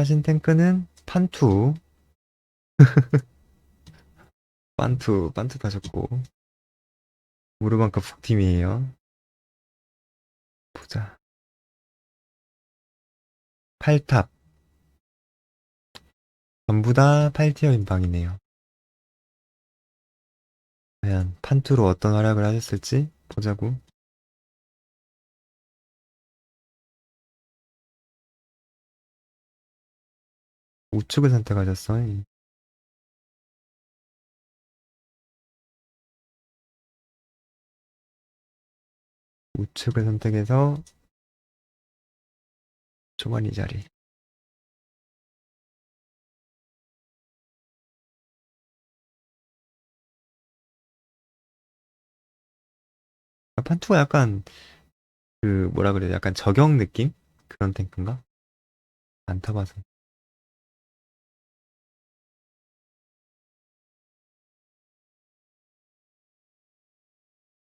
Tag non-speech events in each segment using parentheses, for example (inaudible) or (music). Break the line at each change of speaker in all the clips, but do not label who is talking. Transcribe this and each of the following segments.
빠진 탱크는 판투. (laughs) 판투, 판투 다셨고. 무르반카 북팀이에요. 보자. 8탑. 전부 다 8티어 인 방이네요. 과연 판투로 어떤 활약을 하셨을지 보자고. 우측을 선택하셨어. 우측을 선택해서 초반이 자리. 판투가 약간 그 뭐라 그래 약간 저격 느낌 그런 탱크인가? 안 타봐서.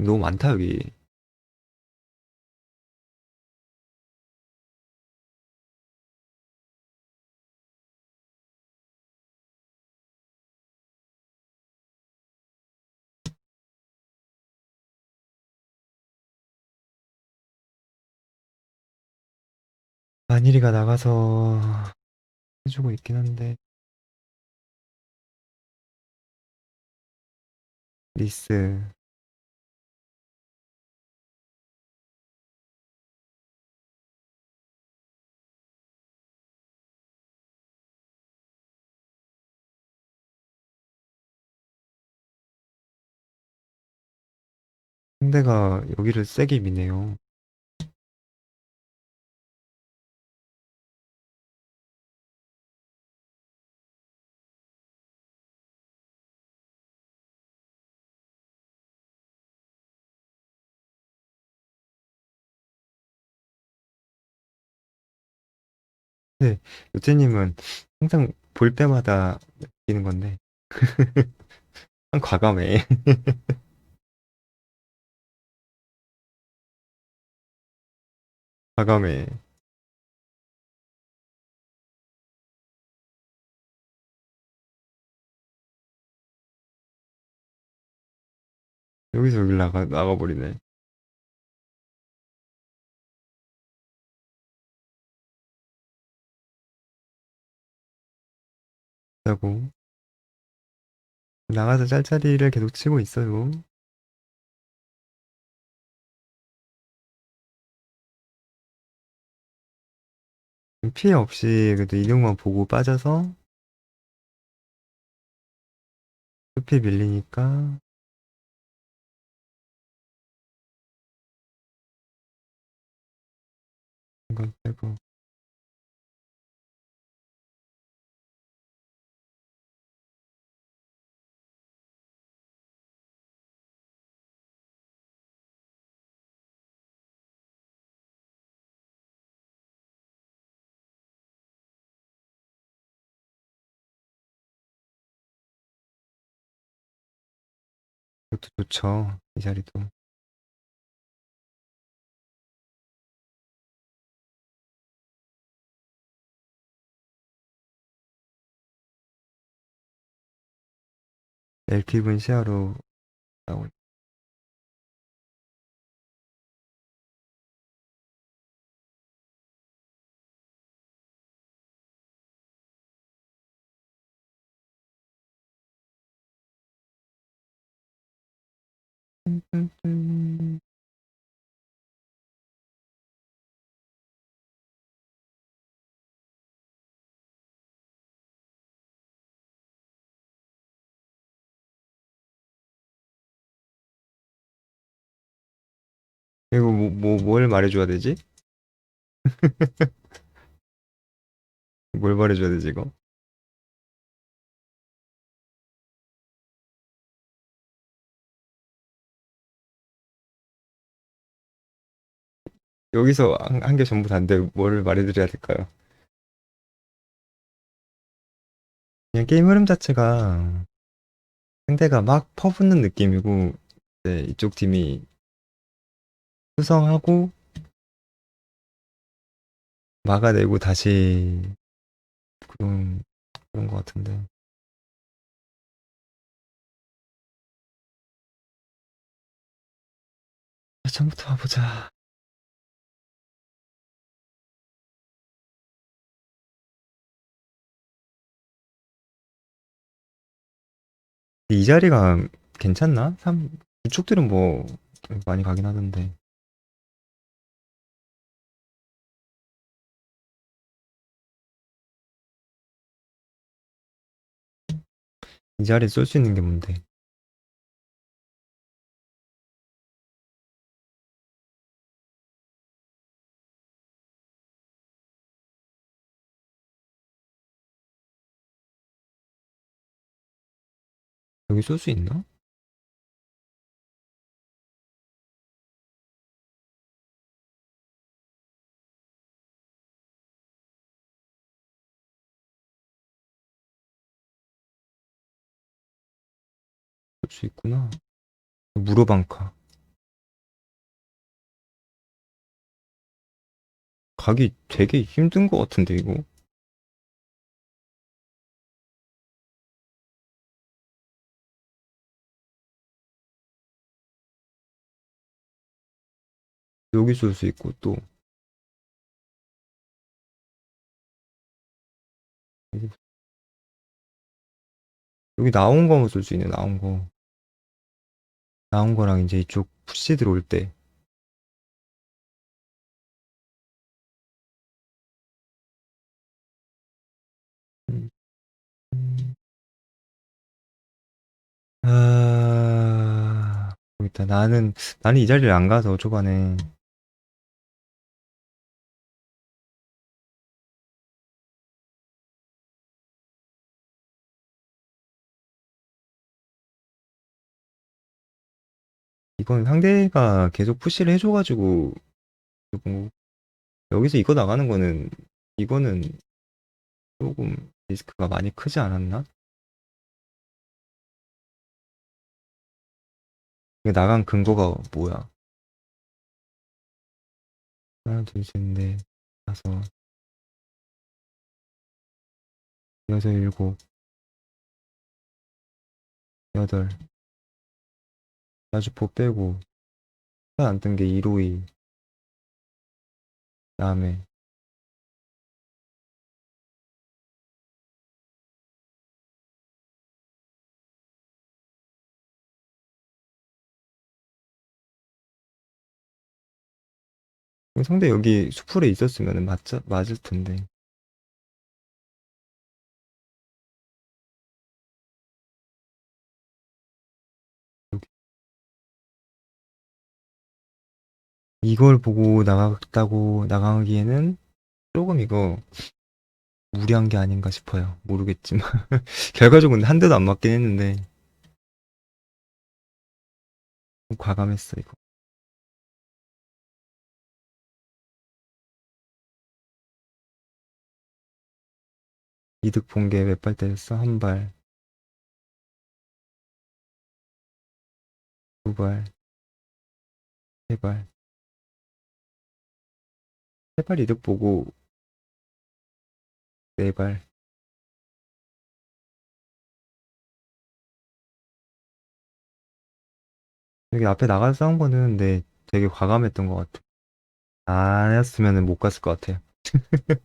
너무 많다 여기. 만일이가 나가서 해주고 있긴 한데 리스 상대가 여기를 세게 미네요. 네, 요태님은 항상 볼 때마다 느끼는 건데 (laughs) 참 과감해. (laughs) 과감해. 여기서 여기 나가 나가버리네. 라고 나가서 짤짤이를 계속 치고 있어요. 피해 없이 그래도 이동만 보고 빠져서 숲이 밀리니까. 이건 빼고 그것도 좋죠. 이 자리도. 엘픽은 시야로 나오니 이거 뭐, 뭐, 뭘 말해줘야 되지? (laughs) 뭘 말해줘야 되지, 이거? 여기서 한 개 전부 다인데 뭘 말해드려야 될까요? 그냥 게임 흐름 자체가 상대가 막 퍼붓는 느낌이고 이제 이쪽 팀이 수성하고 막아내고 다시 좀 그런 것 같은데. 처음부터 가보자. 이 자리가 괜찮나? 삼 이쪽들은 뭐 많이 가긴 하던데. 이 자리에 쏠 수 있는 게 뭔데? 여기 쏠 수 있나? 쏠수 있구나. 무로방카. 가기 되게 힘든 것 같은데 이거. 여기 쏠수 있고 또. 여기 나온 거만 쏠수 있네 나온 거. 나온 거랑 이제 이쪽 푸시 들어올 때. 아 모르겠다. 나는 나는 이 자리를 안 가서 초반에 이건 상대가 계속 푸시를 해줘가지고 뭐 여기서 이거 나가는 거는 이거는 조금 리스크가 많이 크지 않았나? 나간 근거가 뭐야? 하나, 둘, 셋, 넷, 다섯, 여섯, 일곱, 여덟. 야주포 빼고 안 뜬게 152. 다음에 상대 여기 수풀에 있었으면 맞 맞을 텐데. 이걸 보고 나갔다고 나가기에는 조금 이거 무리한 게 아닌가 싶어요. 모르겠지만 (laughs) 결과적으로 한 대도 안 맞긴 했는데 좀 과감했어 이거. 이득 본 게 몇 발 때렸어? 한 발, 두 발, 세 발. 세발 이득 보고 네 발. 여기 앞에 나가서 싸운 거는 근데 되게 과감했던 것 같아. 안 했으면 못 갔을 것 같아요. (laughs)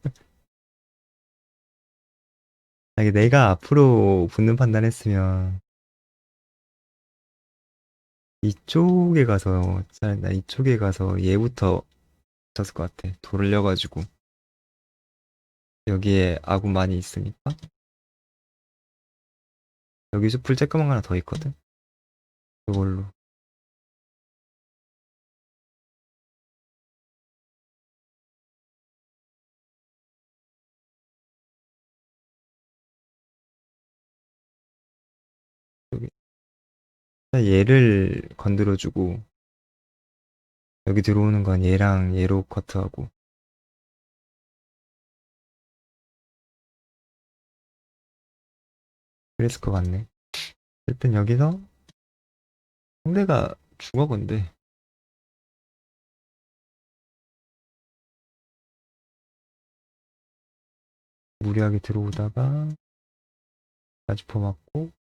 내가 앞으로 붙는 판단했으면 이쪽에 가서 짤- 나 이쪽에 가서 얘부터 쳤을 것 같아. 돌려가지고 여기에 아군 많이 있으니까 여기 숲풀 쬐끄만 거 하나 더 있거든. 그걸로 여기 얘를 건드려주고 여기 들어오는 건 얘랑 얘로 커트하고 그랬을 것 같네. 일단 여기서 상대가 죽어 건데 무리하게 들어오다가 라지포 맞고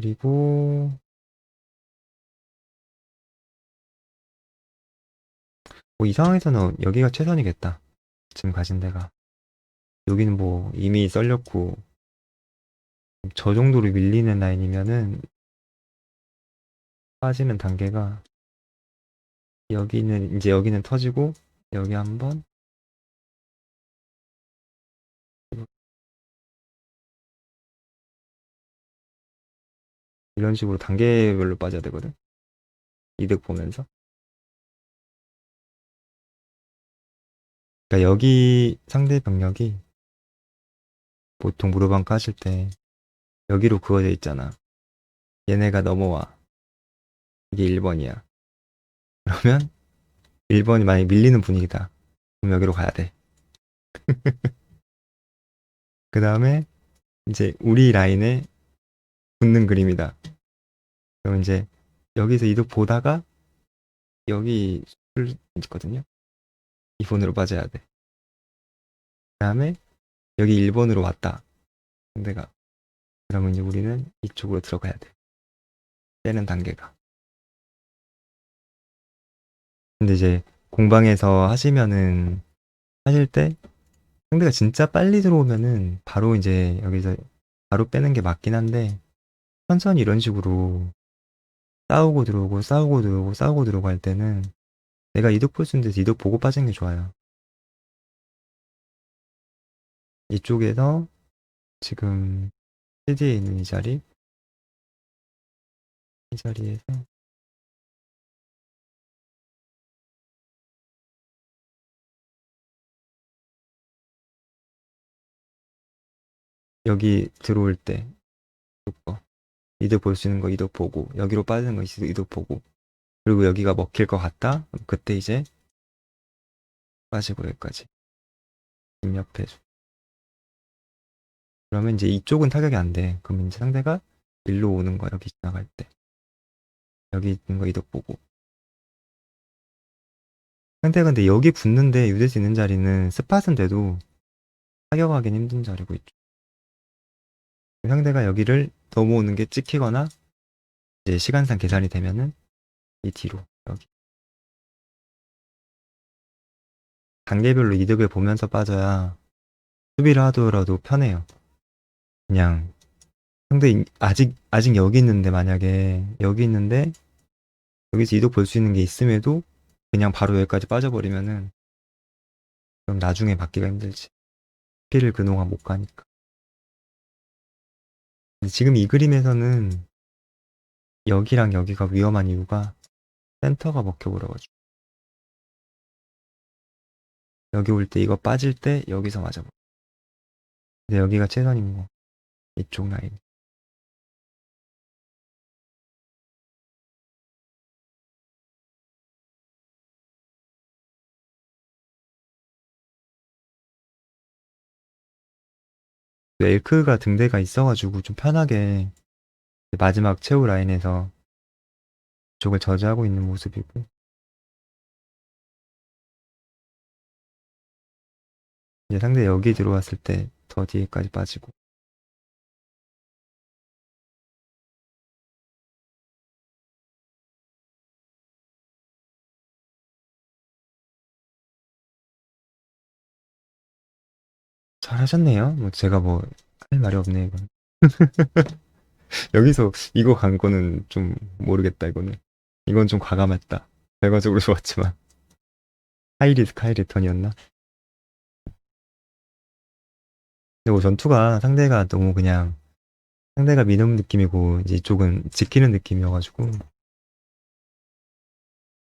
그리고 뭐 이 상황에서는 여기가 최선이겠다. 지금 가진 데가. 여기는 뭐 이미 썰렸고 저 정도로 밀리는 라인이면은 빠지는 단계가 여기는 이제 여기는 터지고 여기 한번 이런 식으로 단계별로 빠져야 되거든. 이득 보면서. 그러니까 여기 상대 병력이 보통 무릎안 까실 때 여기로 그어져 있잖아. 얘네가 넘어와. 이게 1번이야. 그러면 1번이 만약에 밀리는 분위기다. 그럼 여기로 가야 돼. (laughs) 그 다음에 이제 우리 라인에 붙는 그림이다. 그럼 이제 여기서 이득 보다가 여기 술 있거든요. 2번으로 빠져야 돼. 그 다음에 여기 1번으로 왔다. 상대가. 그러면 이제 우리는 이쪽으로 들어가야 돼. 떼는 단계가. 근데 이제 공방에서 하시면은 하실 때 상대가 진짜 빨리 들어오면은 바로 이제 여기서 바로 빼는 게 맞긴 한데 천천히 이런 식으로 싸우고 들어오고 싸우고 들어오고 싸우고 들어오고 할 때는 내가 이득 볼 수 있는 데서 이득 보고 빠지는 게 좋아요. 이쪽에서 지금 CD에 있는 이 자리 이 자리에서 여기 들어올 때 이거 이득 볼 수 있는 거 이득 보고 여기로 빠지는 거 이득 보고 그리고 여기가 먹힐 것 같다? 그럼 그때 이제 빠지고 여기까지. 입력해 줘 그러면 이제 이쪽은 타격이 안 돼. 그러면 이제 상대가 일로 오는 거 여기 지나갈 때. 여기 있는 거 이득 보고. 상대가 근데 여기 붙는데 유될 수 있는 자리는 스팟은 돼도 타격하기는 힘든 자리고 있죠 상대가 여기를 넘어오는 게 찍히거나 이제 시간상 계산이 되면은 이 뒤로 여기 단계별로 이득을 보면서 빠져야 수비를 하더라도 편해요. 그냥 상대 이- 아직 아직 여기 있는데 만약에 여기 있는데 여기서 이득 볼 수 있는 게 있음에도 그냥 바로 여기까지 빠져버리면은 그럼 나중에 받기가 힘들지. 피를 그동안 못 가니까. 지금 이 그림에서는 여기랑 여기가 위험한 이유가 센터가 먹혀버려가지고. 여기 올 때 이거 빠질 때 여기서 맞아버려. 근데 여기가 최선인 거 이쪽 라인 엘크가 등대가 있어가지고 좀 편하게 마지막 최후 라인에서 쪽을 저지하고 있는 모습이고. 이제 상대 여기 들어왔을 때 더 뒤에까지 빠지고 잘하셨네요. 뭐 제가 뭐 할 말이 없네 이건. (laughs) 여기서 이거 간 거는 좀 모르겠다 이거는. 이건 좀 과감했다. 결과적으로 (laughs) 좋았지만 하이리스크 하이리턴이었나? 근데 뭐 전투가 상대가 너무 그냥 상대가 미는 느낌이고 이제 이쪽은 지키는 느낌이어가지고